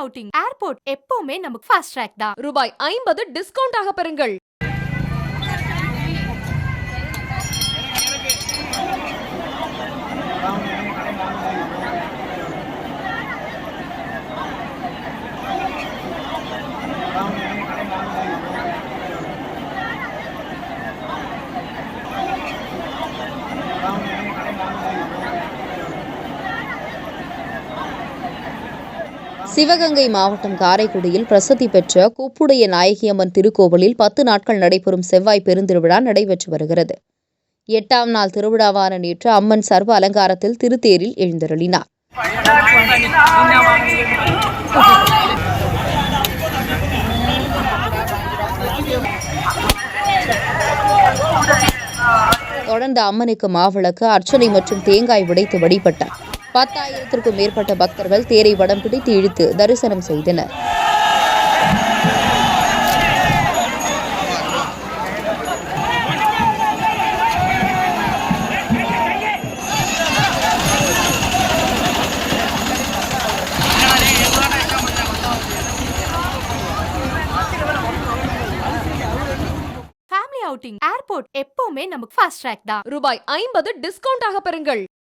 Outing airport எப்பவுமே நமக்கு fast track தான். ரூபாய் ஐம்பது டிஸ்கவுண்ட் ஆக பெறுங்கள். சிவகங்கை மாவட்டம் காரைக்குடியில் பிரசித்தி பெற்ற கூப்புடைய நாயகியம்மன் திருக்கோவிலில் பத்து நாட்கள் நடைபெறும் செவ்வாய் பெருந்திருவிழா நடைபெற்று வருகிறது. எட்டாம் நாள் திருவிழாவான நேற்று அம்மன் சர்வ அலங்காரத்தில் திருத்தேரில் எழுந்தருளினார். தொடர்ந்து அம்மனுக்கு மாவிளக்கு அர்ச்சனை மற்றும் தேங்காய் உடைத்து வழிபட்டார். பத்தாயிரத்திற்கும் மேற்பட்ட பக்தர்கள் தேரை வடம் பிடித்து இழுத்து தரிசனம் செய்தனர். ஃபேமிலி அவுட்டிங் ஏர்போர்ட் எப்பவுமே நமக்கு ஃபாஸ்ட் ட்ராக் தான். ரூபாய் ஐம்பது டிஸ்கவுண்ட் ஆக பெறுங்கள்.